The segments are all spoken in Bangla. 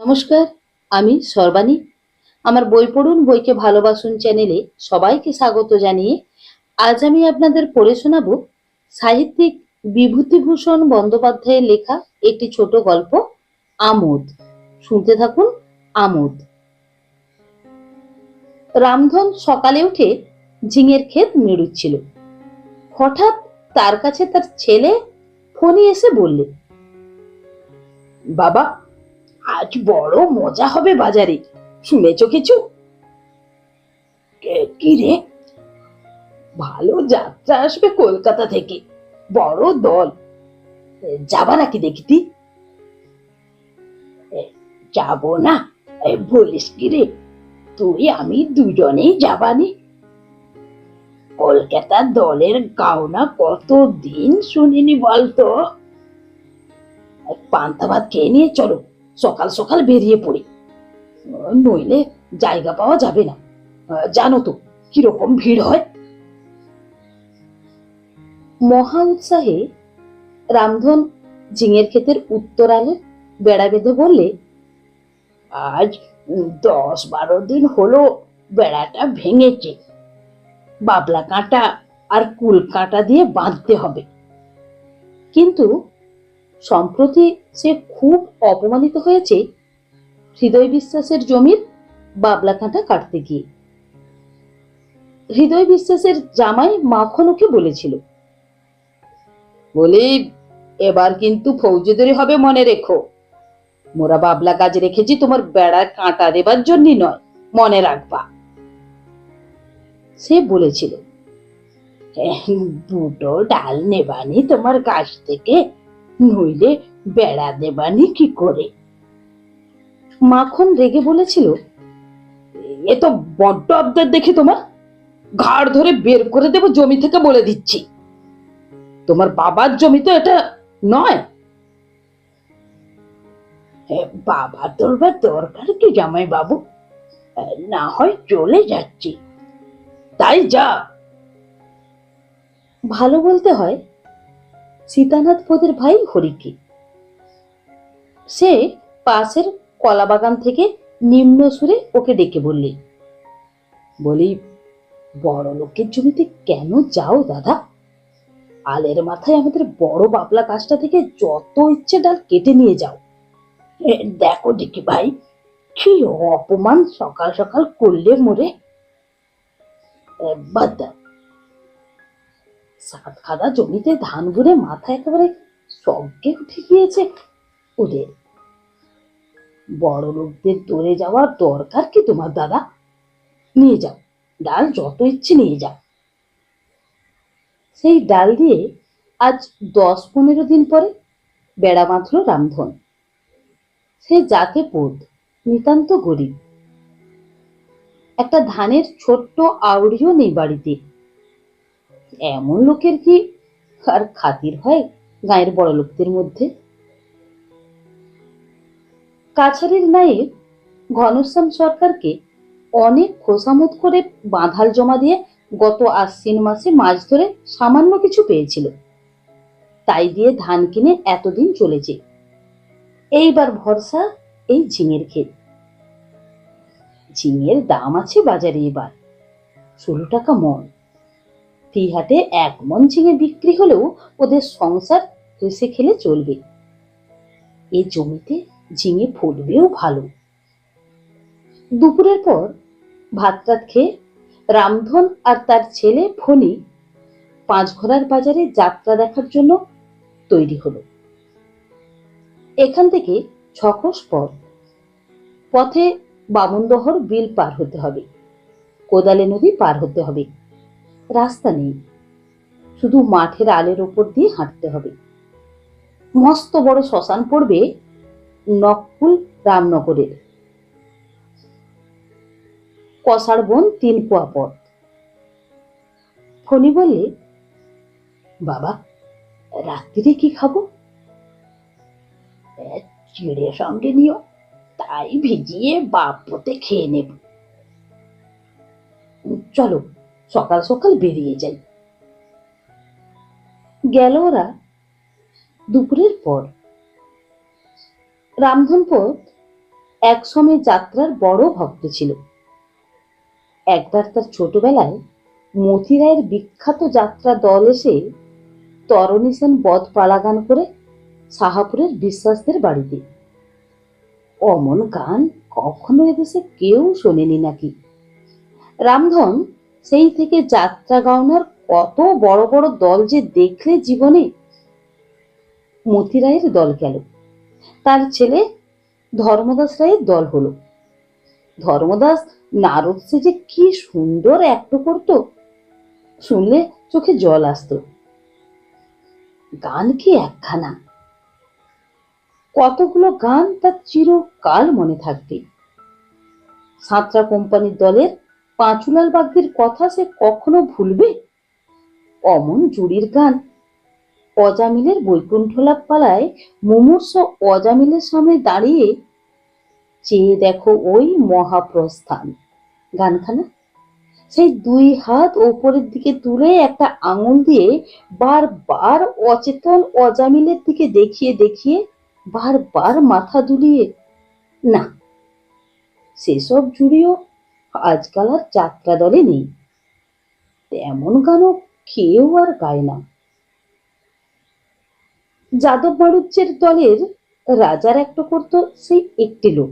নমস্কার, আমি সর্বাণী। আমার বই পড়ুন, বইকে ভালোবাসুন চ্যানেলে সবাইকে স্বাগত জানিয়ে আজ আমি আপনাদের পড়ে শোনাব সাহিত্যিক বিভূতিভূষণ বন্দ্যোপাধ্যায়ের লেখা একটি ছোট গল্প, আমোদ। শুনতে থাকুন, আমোদ। রামধন সকালে উঠে ঝিঙের ক্ষেত মেরুচ্ছিল। হঠাৎ তার কাছে তার ছেলে ফোনে এসে বললে, বাবা আজ বড় মজা হবে বাজারে। শুনেছ কিছু? কি রে? ভালো যাত্রা আসবে কলকাতা থেকে। বড় দল। যাবা নাকি দেখতি? যাব না। বলিস কি রে? তুই, আমি দুজনেই যাবানি। কলকাতার দলের গাওনা কত দিন শুনিনি বলতো? পান্তা ভাত খেয়ে নিয়ে চলো। সকাল সকাল বেরিয়ে পড়ি। নইলে জায়গা পাওয়া যাবে না। জানো তো, কীরকম ভিড় হয়। মহা উৎসাহে রামধন ঝিঙের ক্ষেতের উত্তর আলে বেড়া বেঁধে বললে, আজ দশ বারো দিন হলো বেড়াটা ভেঙেছে। বাবলা কাঁটা আর কুল কাঁটা দিয়ে বাঁধতে হবে। কিন্তু সম্প্রতি সে খুব অপমানিত হয়েছে হৃদয় বিশ্বাসের জমির বাবলা কাঁটা কাটতে গিয়ে। হৃদয় বিশ্বাসের জামাই মাখন ওকে বলেছিল বলি এবার কিন্তু ফৌজদারি হবে মনে রেখো। মোরা বাবলা গাছ রেখেছি তোমার বেড়ার কাঁটা দেবার জন্য নয় মনে রাখবা। সে বলেছিল "এহ, দুটো ডাল নেবানি তোমার গাছ থেকে নইলে বেড়া দেবানি কি করে? মাখন রেগে বলেছিল, এ তো বড্ড আবদার দেখে তোমার। ঘাড় ধরে বের করে দেবো জমি থেকে বলে দিচ্ছি। তোমার বাবার জমি তো এটা নয়। বাবা তোলবার দরকার কি জামাই বাবু? না হয় চলে যাচ্ছি। তাই যা। ভালো বলতে হয় সীতানাথ বোধের ভাই হরিকে। সে পাশের কলা বাগান থেকে নিম্ন সুরে ওকে ডেকে বললি, বলি, বড় লোকের জমিতে কেন যাও দাদা? আলের মাথায় আমাদের বড় বাবলা গাছটা থেকে যত ইচ্ছে ডাল কেটে নিয়ে যাও। দেখো দেখি ভাই, কি অপমান সকাল সকাল করলে মোরে? বাদ সাত জমিতে ধান ভরে মাথা একেবারে সজ্ঞে উঠে গিয়েছে। ওদের বড় লোকদের দৌড়ে যাওয়ার দরকার কি তোমার দাদা? নিয়ে যাও, ডাল যত ইচ্ছে নিয়ে যাও। সেই ডাল দিয়ে আজ দশ পনেরো দিন পরে বেড়া বাঁধল রামধন। সে যাকে পোদ নিতান্ত গরিব। একটা ধানের ছোট্ট আউড়িও নেই বাড়িতে। এমন লোকের কি আর খাতির হয় গায়ের বড় লোকদের মধ্যে? কাছারির নায়েব ঘনশ্যাম সরকারকে অনেক খোসামত করে বাঁধাল জমা দিয়ে গত আশ্বিন মাসে মাছ ধরে সামান্য কিছু পেয়েছিল। তাই দিয়ে ধান কিনে এতদিন চলেছে। এইবার ভরসা এই ঝিঙের ক্ষেত। ঝিঙের দাম আছে বাজারে এবার। ষোলো টাকা মন। হাটে এক মন ঝিঙে বিক্রি হলেও ওদের সংসার হেসে খেলে চলবে। এ জমিতে ঝিঙে ফুটবেও ভালো। দুপুরের পর ভাত টাত খেয়ে রামধন আর তার ছেলে ফণি পাঁচঘোড়ার বাজারে যাত্রা দেখার জন্য তৈরি হলো। এখান থেকে ছকস পথ। পথে বামনদহর বিল পার হতে হবে। কোদালে নদী পার হতে হবে। রাস্তা নেই। শুধু মাঠের আলের ওপর দিয়ে হাঁটতে হবে। মস্ত বড় শ্মশান পড়বে নকুল রামনগরের। কষার বন তিন পোয়া পথ। ফণি বললে বাবা রাত্রিরে কি খাব? "এ, চিড়ে সঙ্গে নিও তাই ভিজিয়ে বাপতে খেয়ে নেব। চলো সকাল সকাল বেরিয়ে যাই। গেল ওরা দুপুরের পর। রামধনপথ একসময় যাত্রার বড় ভক্ত ছিল। একবার তার ছোটবেলায় মতি রায়ের বিখ্যাত যাত্রা দল এসে তরণী সেন বধ পালাগান করে সাহাপুরের বিশ্বাসদের বাড়িতে। অমন গান কখনো এদেশে কেউ শোনেনি নাকি? রামধন সেই থেকে যাত্রা গাওনার কত বড় বড় দল যে দেখলে জীবনে মতি রায়ের দল গেল। তার ছেলে ধর্মদাস রায়ের দল হলো। ধর্মদাস নারদ সেজে কি সুন্দর একটু করতো শুনলে চোখে জল আসতো। গান কি একখানা? কতগুলো গান তার চিরকাল মনে থাকবে। সাঁতরা কোম্পানির দলের পাঁচুলাল বাগদির কথা সে কখনো ভুলবে? অমন জুড়ির গান। অজামিলের বৈকুণ্ঠলাভ পালায় মুমূর্ষ অজামিলের সামনে দাঁড়িয়ে, চেয়ে দেখো ওই মহাপ্রস্থান। গানখানা। সেই দুই হাত ওপরের দিকে তুলে একটা আঙুল দিয়ে বারবার অচেতন অজামিলের দিকে দেখিয়ে দেখিয়ে বারবার মাথা দুলিয়ে, না, সেসব জুড়িও আজকাল আর যাত্রা দলে নেই। তেমন গানও কেউ আর গায় না। যাদব মারুচ্চের দলের রাজার একটা করতো সেই একটি লোক।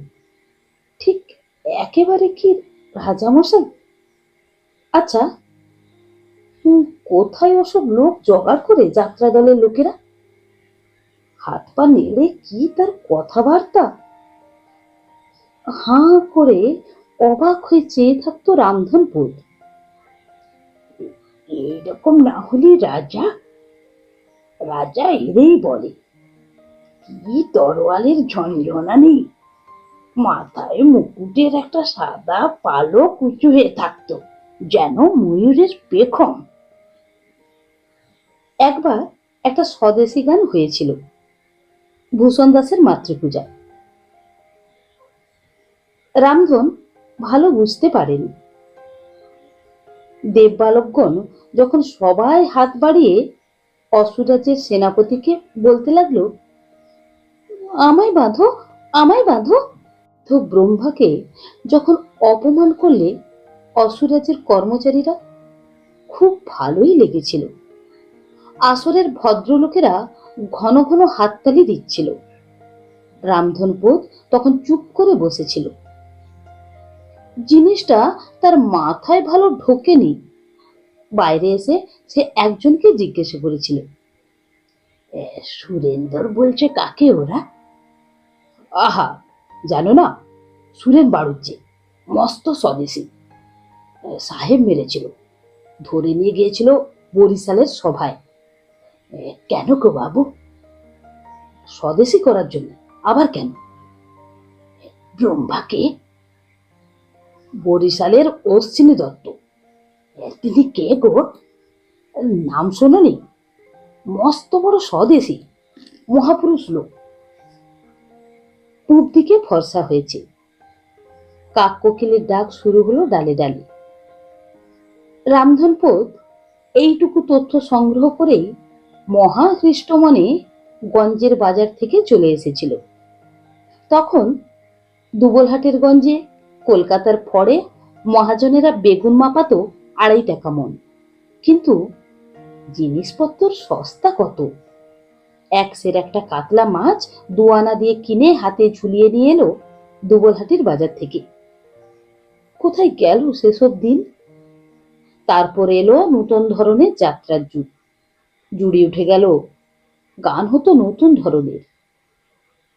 ঠিক একেবারে কি রাজামশাই? আচ্ছা কোথায় ওসব লোক জোগাড় করে যাত্রা দলের লোকেরা? হাত পা নেড়ে কি তার কথাবার্তা? হাঁ করে অবাক হয়ে চেয়ে থাকতো রামধনপুর। এইরকম না হলে রাজা রাজা এরেই বলে, কি তরোয়ালের নেই? মাথায় মুকুটের একটা সাদা পালক উঁচু হয়ে থাকতো, যেন ময়ূরের পেখম। একবার একটা স্বদেশী গান হয়েছিল, ভূষণ দাসের মাতৃপূজায়। রামধন ভালো বুঝতে পারেনি। দেববালকগণ যখন সবাই হাত বাড়িয়ে অসুরাজের সেনাপতিকে বলতে লাগল, আমায় বাঁধো আমায় বাঁধো। তো ব্রহ্মাকে যখন অপমান করলে অসুরাজের কর্মচারীরা খুব ভালোই লেগেছিল। আসরের ভদ্রলোকেরা ঘন ঘন হাততালি দিচ্ছিল। রামধনপোত তখন চুপ করে বসেছিল। জিনিসটা তার মাথায় ভালো ঢোকেনি। বাইরে এসে সে একজনকে জিজ্ঞেস করেছিল "এ, সুরেন্দর বলছে কাকে ওরা? আহা জানো না সুরেন বাড়ুচ্ছে মস্ত স্বদেশী। সাহেব মেরেছিল ধরে নিয়ে গিয়েছিল বরিশালের সভায়। কেন গো বাবু? স্বদেশী করার জন্য আবার কেন? ব্রহ্মাকে বরিশালের অশ্বিনী দত্ত। তিনি কে গো? নাম শোনি মস্ত বড় স্বদেশী, মহাপুরুষ লোক। পূব দিকে ফর্সা হয়েছে। কাক কোকিলের ডাক শুরু হলো ডালে ডালে। রামধনপোত এইটুকু তথ্য সংগ্রহ করেই মহা হৃষ্টমনে গঞ্জের বাজার থেকে চলে এসেছিল। তখন দুবলহাটের গঞ্জে কলকাতার ফড়ে মহাজনেরা বেগুন মাপাতো আড়াই টাকা মন। কিন্তু জিনিসপত্র সস্তা কত? এক সের একটা কাতলা মাছ দু আনা দিয়ে কিনে হাতে ঝুলিয়ে নিয়ে এলো দুবলহাটির বাজার থেকে। কোথায় গেল সেসব দিন? তারপর এলো নতুন ধরনের যাত্রার যুগ। জুড়ে উঠে গেল গান হতো নতুন ধরনের।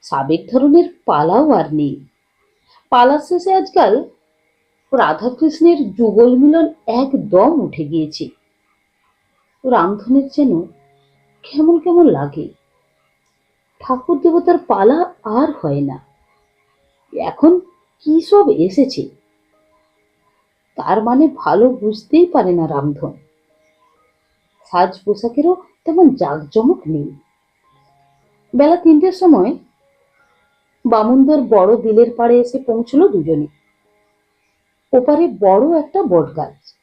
সাবেক ধরনের পালাও আর নেই। পালার শেষে আজকাল রাধাকৃষ্ণের যুগল মিলন একদম উঠে গিয়েছে। রামধনের যেন কেমন কেমন লাগে। ঠাকুর দেবতার পালা আর হয় না। এখন কি সব এসেছে? তার মানে ভালো বুঝতেই পারে না রামধন। সাজ পোশাকেরও তেমন জাঁকজমক নেই। বেলা তিনটের সময় বামুনদর বড় বিলের পাড়ে এসে পৌঁছলো দুজনে। ওপারে বড় একটা বট গাছ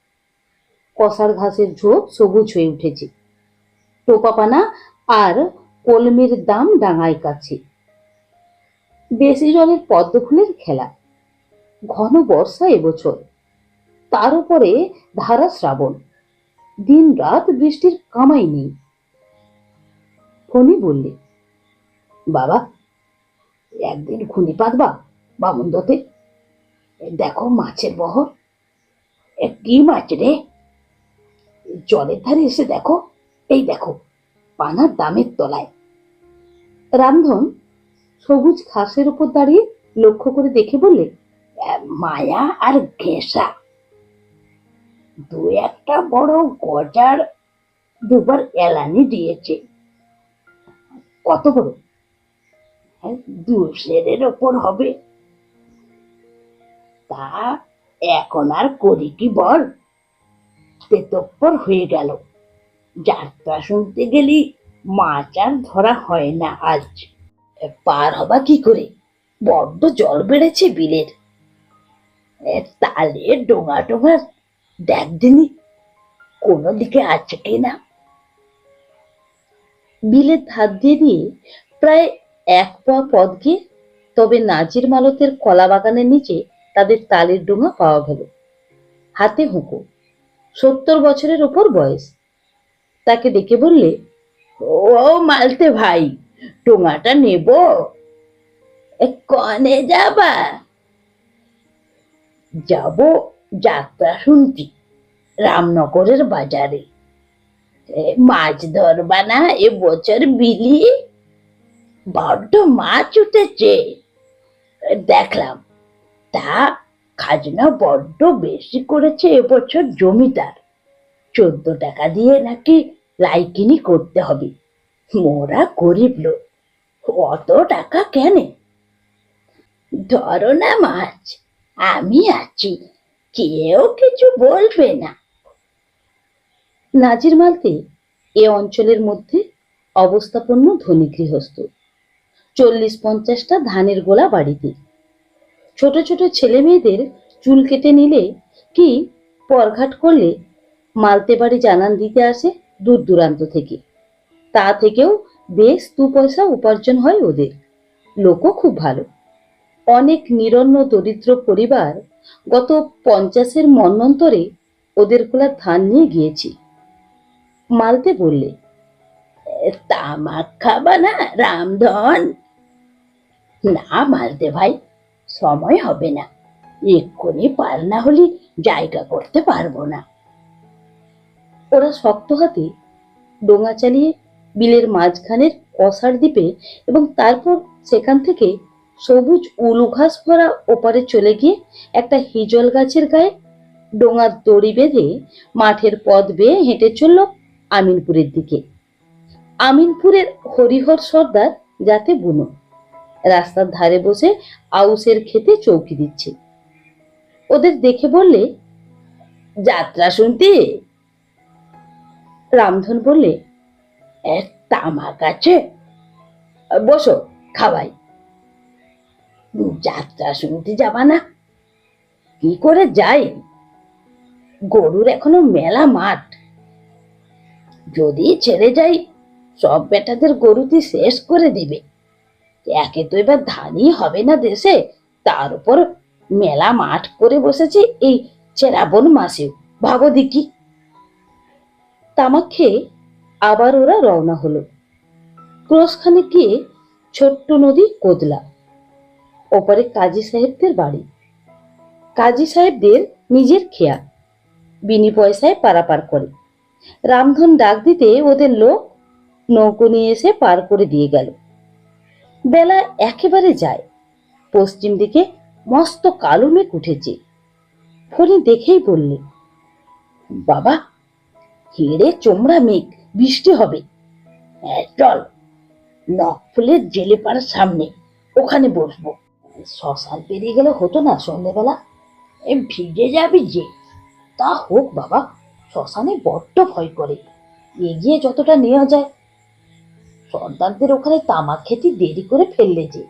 কসার ঘাসের ঝোপ সবুজ হয়ে উঠেছে। টোপাপানা আর কলমের দাম ডাঙায় কাছে। বেশি জলের পদ্ম ফুলের খেলা। ঘন বর্ষা এবছর। তার উপরে ধারা শ্রাবণ। দিন রাত বৃষ্টির কামাই নেই। ফণি বললে, বাবা একদিন খুনি পাতবা বামুন্দতে। দেখো মাছের বহর। কি মাছ রে? জলের ধারে এসে দেখো। এই দেখো, পানার দামের তলায়। রামধন সবুজ ঘাসের উপর দাঁড়িয়ে লক্ষ্য করে দেখে বললে মায়া আর ঘেঁষা। দু একটা বড় গজার দুবার এলানি দিয়েছে। কত বড়? হ্যাঁ, ওপর হবে। তা এখন আর করি কি বল? তেতপ্পর হয়ে গেল। যাত্রা শুনতে গেলি মাছ আর ধরা হয় না আজ। পার হবা কি করে? বড্ড জল বেড়েছে বিলের। তালে ডোঙা টোঙা দেখ দিনি কোনো দিকে আছে কিনা বিলের ধার দিয়ে প্রায় এক পোয়া পথ গিয়ে তবে নাজির মালতের কলা বাগানের নিচে তাদের তালের ডোঙা পাওয়া গেল। হাতে হুঁকো, সত্তর বছরের ওপর বয়স। তাকে ডেকে বললে, ও মালতে ভাই, ডোঙাটা নেব। কনে যাবা? যাব, যাত্রা শুনতি রামনগরের বাজারে। মাছ ধরবা না, এ বছর বিলি? বড্ড মাছ উঠেছে। দেখলাম, তা খাজনা বড্ড বেশি করেছে এবছর জমিদার। চোদ্দ টাকা দিয়ে নাকি লাইকিনি করতে হবে। মোরা গরিব লোক, অত টাকা কেন? ধরো না মাছ, আমি আছি, কেউ কিছু বলবে না। নাজির মালতে, এ অঞ্চলের মধ্যে অবস্থাপন্ন ধনী গৃহস্থ চল্লিশ পঞ্চাশটা ধানের গোলা বাড়িতে। ছোট ছোট ছেলে মেয়েদের চুল কেটে নিলে কি পরঘাট করলে মালতে বাড়ি জানান দিতে আসে দূর দূরান্ত থেকে। তা থেকেও বেশ দু পয়সা উপার্জন হয় ওদের। লোকও খুব ভালো। অনেক নিরন্ন দরিদ্র পরিবার গত পঞ্চাশের মন্বন্তরে ওদের গোলা ধান নিয়ে গিয়েছি। মালতে বললে "এ, তামাক খাবা না, রামধন। না মালতে ভাই, সময় হবে না। এক্ষুনি পার না হলে জায়গা করতে পারব না। ওরা শক্ত হাতে ডোঙা চালিয়ে বিলের মাঝখানের অসার দ্বীপে এবং তারপর সেখান থেকে সবুজ উলু ঘাস ভরা ওপারে চলে গিয়ে একটা হিজল গাছের গায়ে ডোঙার দড়ি বেঁধে মাঠের পথ বেয়ে হেঁটে চলল আমিনপুরের দিকে। আমিনপুরের হরিহর সর্দার যাতে বুনো। রাস্তার ধারে বসে আউসের খেতে চৌকি দিচ্ছে। ওদের দেখে বললে যাত্রা শুনতে? রামধন বললে "এ, তামাক আছে। বসো খাওয়াই যাত্রা শুনতে যাবা না? কি করে যাই? গরুর এখনও মেলা মাঠ। যদি ছেড়ে যাই সব বেটাদের গরুটি শেষ করে দিবে। একে তো এবার ধানই হবে না দেশে। তার উপর মেলা মাঠ করে বসেছে এই চেরাবন মাসেও। ভাবো দেখি। তামাক খেয়ে আবার ওরা রওনা হলো। ক্রসখানে গিয়ে ছোট্ট নদী কোদলা, ওপারে কাজী সাহেবদের বাড়ি। কাজী সাহেবদের নিজের খেয়া বিনি পয়সায় পারাপার করে। রামধন ডাক দিতে ওদের লোক নৌকো নিয়ে এসে পার করে দিয়ে গেল। বেলা একেবারে যায়। পশ্চিম দিকে মস্ত কালো মেঘ উঠেছে। ফোনে দেখেই বললে বাবা হেড়ে চোমড়া মেঘ বৃষ্টি হবে। হ্যাঁ, চল নকফুলের জেলে পাড়ার সামনে ওখানে বসবো। শ্মশান পেরিয়ে গেলে হতো না সন্ধ্যেবেলা এ ভিজে যাবি যে। তা হোক বাবা শ্মশানে বড্ড ভয় করে। এগিয়ে যতটা নেওয়া যায় সর্দারদের ওখানে তামাক খেতে দেরি করে ফেললে যে।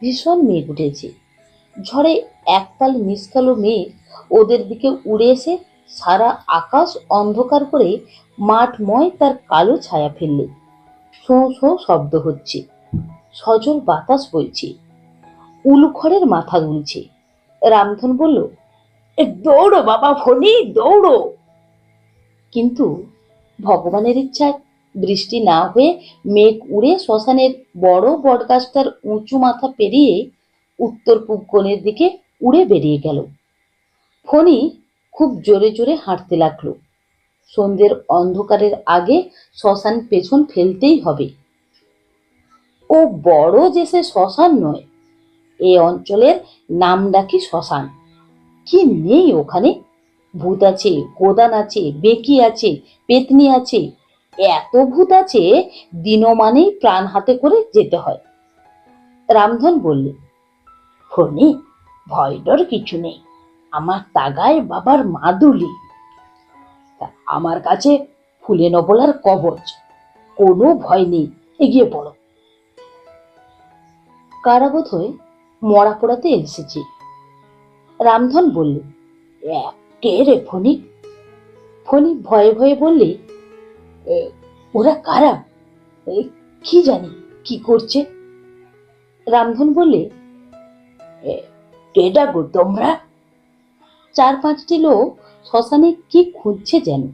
ভীষণ মেঘ উঠেছে। ঝড়ে একতাল মিসকালো মেঘ ওদের দিকে উড়ে এসে সারা আকাশ অন্ধকার করে মাঠময় তার কালো ছায়া ফেললে। শোঁ শোঁ শব্দ হচ্ছে। সজল বাতাস বইছে। উলুখড়ের মাথা দুলছে। রামধন বলল "এ, দৌড়ো বাবা ফণি দৌড়ো। কিন্তু ভগবানের ইচ্ছায় বৃষ্টি না হয়ে মেঘ উড়ে শ্মশানের বড় বটগাছটার উঁচু মাথা পেরিয়ে উত্তর পূব কোণের দিকে উড়ে বেরিয়ে গেল। ফণি খুব জোরে জোরে হাঁটতে লাগল। সন্ধ্যের অন্ধকারের আগে শ্মশান পেছন ফেলতেই হবে। ও বড় যে সে শ্মশান নয়, এ অঞ্চলের নাম ডাকি শ্মশান। কি নেই ওখানে? ভূত আছে, গোদান আছে, বেকি আছে, পেতনি আছে এত ভূত আছে দিনমানেই প্রাণ হাতে করে যেতে হয়। রামধন বললে ফোনে ভয় ডর কিছু নেই। আমার তাগায় বাবার মাদুলি। আমার কাছে ফুলে নবলার কবচ। কোনো ভয় নেই। এগিয়ে পড়ো। কারাবোধ হয়ে মরা পোড়াতে এসেছি। রামধন বললে "এ, কে রে ফণি? ফণি ভয়ে ভয়ে বললে "এ, ওরা কারা? কি জানি কি করছে? রামধন বললে "এ, কে ডাকো তোমরা? চার পাঁচটি লোক শ্মশানে কি খুঁজছে যেন?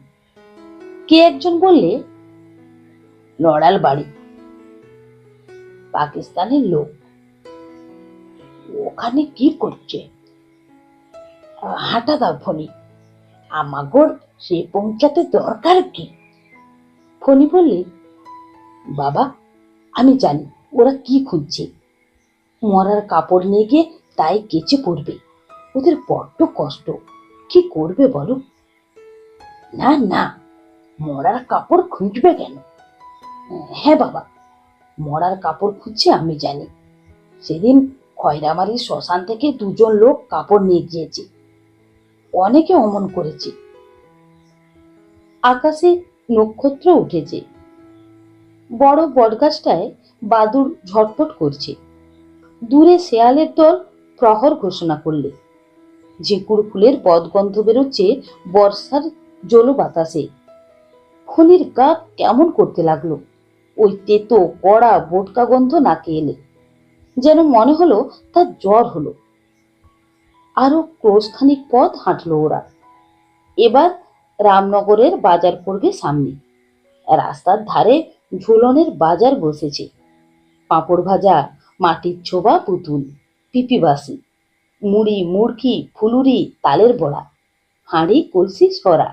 কে একজন বললে নড়াল বাড়ি। পাকিস্তানের লোক। ওখানে কি করছে? হাঁটা দাও ফণি আমাগর সে পৌঁছাতে দরকার কি? ফণি বললে, বাবা, আমি জানি ওরা কি খুঁজছে। মরার কাপড় নিয়ে গিয়ে তাই কেচে পড়বে। ওদের বড্ড কষ্ট। কি করবে বলো? না না, মরার কাপড় খুঁজবে কেন? হ্যাঁ বাবা, মরার কাপড় খুঁজছে আমি জানি। সেদিন খয়রামারির শ্মশান থেকে দুজন লোক কাপড় নিয়ে গিয়েছে। অনেকে অমন করেছে। আকাশে নক্ষত্র উঠেছে। বড় বটগাছটায় বাদুর ঝটপট করছে। দূরে শেয়ালের দল প্রহর ঘোষণা করলে। ঝেকুর ফুলের বদগন্ধ বেরোচ্ছে বর্ষার জলো বাতাসে। খনির গা কেমন করতে লাগল। ওই তেতো, কড়া বোটকা গন্ধ নাকে এলে। যেন মনে হলো তার জ্বর হলো। আরও ক্রোশখানিক পথ হাঁটলো ওরা। এবার রামনগরের বাজার পড়বে সামনে। রাস্তার ধারে ঝুলনের বাজার বসেছে। পাঁপড় ভাজা, মাটির ছোবা, পুতুল পিপিবাসি মুড়ি, মুড়কি, ফুলুরি, তালের বড়া, হাঁড়ি, কলসি, সরা,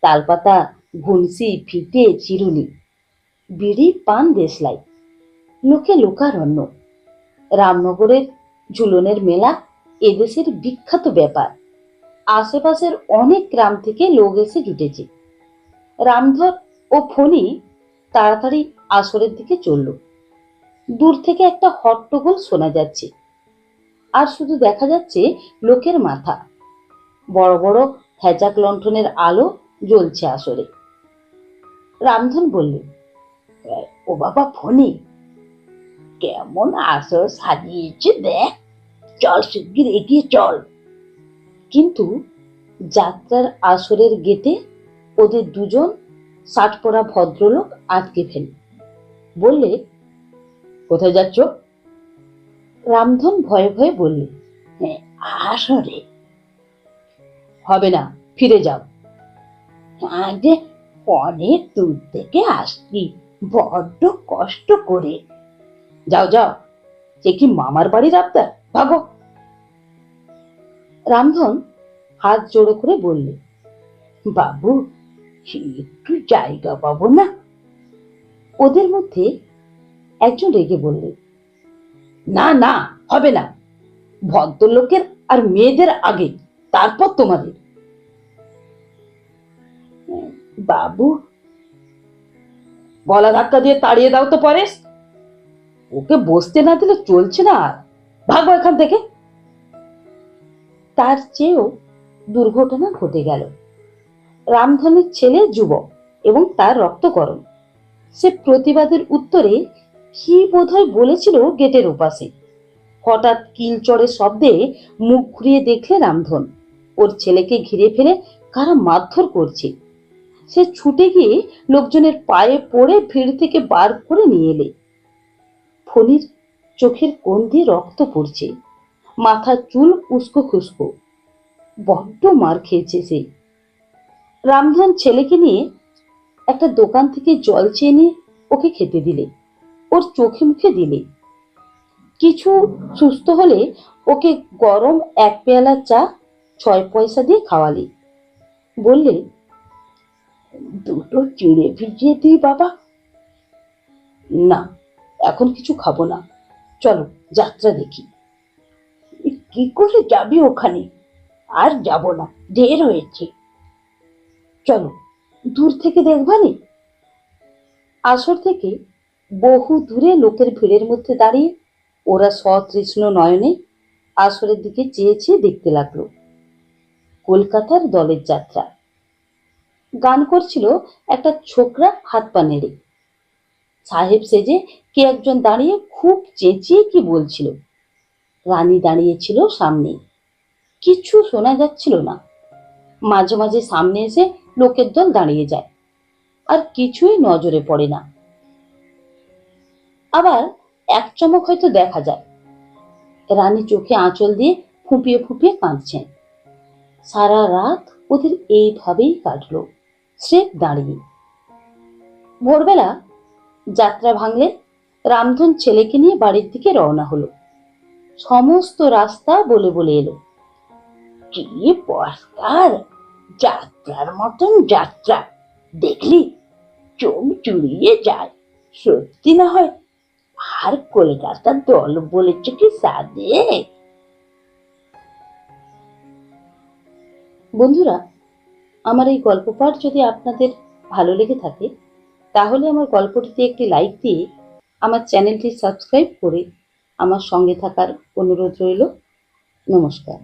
তালপাতা, ঘুনসি ফিটে চিরুনি, বিড়ি, পান, দেশলাই লোকে লোকারণ্য। রামনগরের ঝুলনের মেলা এদেশের বিখ্যাত ব্যাপার। আশেপাশের অনেক গ্রাম থেকে লোক এসে জুটেছে। রামধর ও ফণি তাড়াতাড়ি আসরের দিকে চলল। দূর থেকে একটা হট্টগোল শোনা যাচ্ছে। আর শুধু দেখা যাচ্ছে লোকের মাথা। বড় বড় হ্যাজাক লণ্ঠনের আলো জ্বলছে আসরে। রামধন বললে, ও বাবা ফণি, কেমন আসর সাজিয়েছে দেখ। চল শিগগির এগিয়ে চল। কিন্তু যাত্রার আসরের গেটে ওদের দুজন ষাট পড়া ভদ্রলোক আটকে ফেল। বললে কোথায় যাচ্ছ? রামধন ভয়ে ভয়ে বললে "হ্যাঁ, আসরে। হবে না ফিরে যাও। আগে অনেক দূর থেকে আসছি বড্ড কষ্ট করে। যাও যাও সে কি মামার বাড়ির আবদার? ভাগো। রামধন হাত জোড়ো করে বললে, বাবু, একটু জায়গা পাবো না? ওদের মধ্যে একজন রেগে বললে, না না, হবে না। ভদ্রলোকের আর মেয়েদের আগে, তারপর তোমাদের। বাবু, গলা ধাক্কা দিয়ে তাড়িয়ে দাও তো পরেশ। ওকে বসতে না দিলে চলছে না আর। ভাগো এখান থেকে। তার চেয়েও দুর্ঘটনা ঘটে গেল। রামধনের ছেলে যুবক এবং তার রক্তকরণ। সে প্রতিবাদের উত্তরে কি বোধহয় বলেছিল গেটের ওপাশে হঠাৎ কিলচড়ের শব্দে মুখ ঘুরিয়ে দেখলে রামধন, ওর ছেলেকে ঘিরে ফেলে কারা মারধর করছে। সে ছুটে গিয়ে লোকজনের পায়ে পড়ে ভিড় থেকে বার করে নিয়ে এলে। ফণির চোখের কোণ দিয়ে রক্ত পড়ছে। মাথার চুল উস্কো খুস্কো। বড্ড মার খেয়েছে সে। রামধন ছেলেকে নিয়ে একটা দোকান থেকে জল চেয়ে নিয়ে ওকে খেতে দিলে। ওর চোখে মুখে দিলে। কিছু সুস্থ হলে ওকে গরম এক পেয়ালা চা, ছয় পয়সা দিয়ে খাওয়ালি। বললে, দুটো চিড়ে ভিজিয়ে দিই বাবা। না, এখন কিছু খাব না। চলো, যাত্রা দেখি। কি করে যাবি ওখানে? আর যাব না ঢের হয়েছে। চলো, দূর থেকে দেখবানি? আসর থেকে বহু দূরে লোকের ভিড়ের মধ্যে দাঁড়িয়ে ওরা সতৃষ্ণ নয়নে আসরের দিকে চেয়ে চেয়ে দেখতে লাগল। কলকাতার দলের যাত্রা। গান করছিল একটা ছোকরা হাত পা নেড়ে। সাহেব সেজে কে একজন দাঁড়িয়ে খুব চেঁচিয়ে কি বলছিল? রানী দাঁড়িয়েছিল সামনে কিছু শোনা যাচ্ছিল না। মাঝে মাঝে সামনে এসে লোকের দল দাঁড়িয়ে যায়, আর কিছুই নজরে পড়ে না। আবার এক চমক হয়তো দেখা যায়। রানী চোখে আঁচল দিয়ে ফুঁপিয়ে ফুঁপিয়ে কাঁদছেন। সারা রাত ওদের এইভাবেই কাটলো, স্রেফ দাঁড়িয়ে। ভোরবেলা যাত্রা ভাঙলে রামধন ছেলেকে নিয়ে বাড়ির দিকে রওনা হলো। সমস্ত রাস্তা বলে বলে এলো। কি পরিষ্কার যাত্রার মতন যাত্রা। দেখলি, চোখ জুড়িয়ে যায়। সত্যি না হয়, আর কলকাতার দল বলেছে কি সাদে? বন্ধুরা, আমার এই গল্প পাঠ যদি আপনাদের ভালো লেগে থাকে, তাহলে আমার গল্পটিতে একটি লাইক দিয়ে আমার চ্যানেলটি সাবস্ক্রাইব করে আমার সঙ্গে থাকার অনুরোধ রইল। নমস্কার।